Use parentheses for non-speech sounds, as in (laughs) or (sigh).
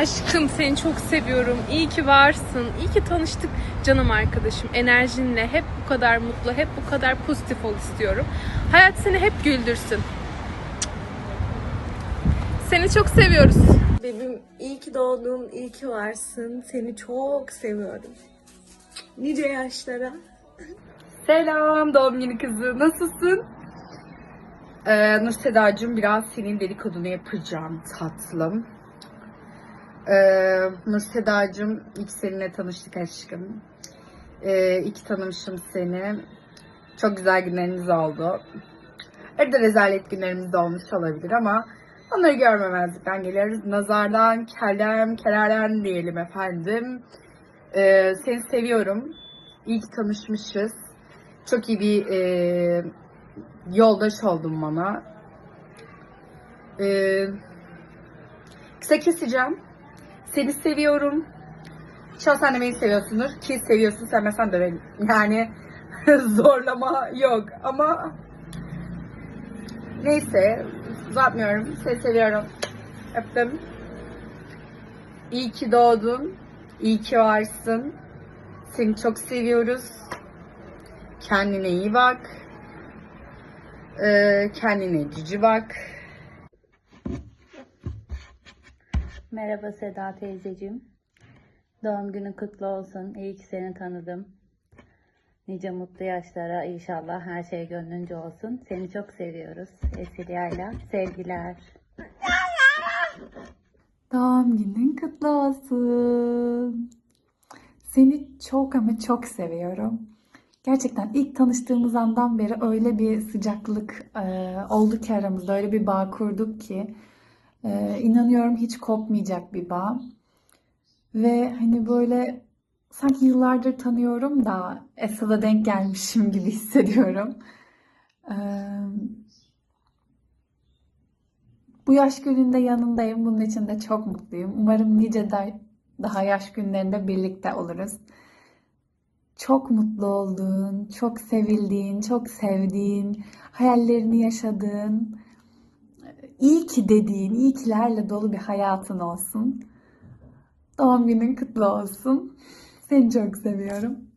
Aşkım seni çok seviyorum. İyi ki varsın. İyi ki tanıştık canım arkadaşım. Enerjinle hep bu kadar mutlu, hep bu kadar pozitif ol istiyorum. Hayat seni hep güldürsün. Seni çok seviyoruz. Bebeğim iyi ki doğdun, iyi ki varsın. Seni çok seviyorum. Nice yaşlara. Selam doğum günü kızı. Nasılsın? Ee, Nur Sedacığım biraz senin dedikodunu yapacağım tatlım. Ee, Nur Sedacığım ilk seninle tanıştık aşkım. Ee, ilk tanımışım seni. Çok güzel günlerimiz oldu. Arada rezalet günlerimiz de olmuş olabilir ama onları görmemezlikten geliyoruz. Nazardan, kelem, kelerden diyelim efendim. Ee, seni seviyorum. İyi tanışmışız. Çok iyi bir e, yoldaş oldun bana. E, kısa keseceğim. Seni seviyorum. İnşallah sen de beni seviyorsundur. Ki seviyorsun sevmesen de beni. Yani (laughs) zorlama yok ama neyse uzatmıyorum. Seni seviyorum. Öptüm. İyi ki doğdun. İyi ki varsın. Seni çok seviyoruz. Kendine iyi bak. Ee, kendine cici bak. Merhaba Seda teyzeciğim. Doğum günün kutlu olsun. İyi ki seni tanıdım. Nice mutlu yaşlara inşallah her şey gönlünce olsun. Seni çok seviyoruz. Esilya'yla sevgiler. Doğum günün kutlu olsun. Seni çok ama çok seviyorum. Gerçekten ilk tanıştığımız andan beri öyle bir sıcaklık e, oldu ki aramızda, öyle bir bağ kurduk ki e, inanıyorum hiç kopmayacak bir bağ. Ve hani böyle sanki yıllardır tanıyorum da Esra'da denk gelmişim gibi hissediyorum. E, bu yaş gününde yanındayım. Bunun için de çok mutluyum. Umarım nice da- daha yaş günlerinde birlikte oluruz. Çok mutlu olduğun, çok sevildiğin, çok sevdiğin, hayallerini yaşadığın, iyi ki dediğin, iyi kilerle dolu bir hayatın olsun. Doğum günün kutlu olsun. Seni çok seviyorum.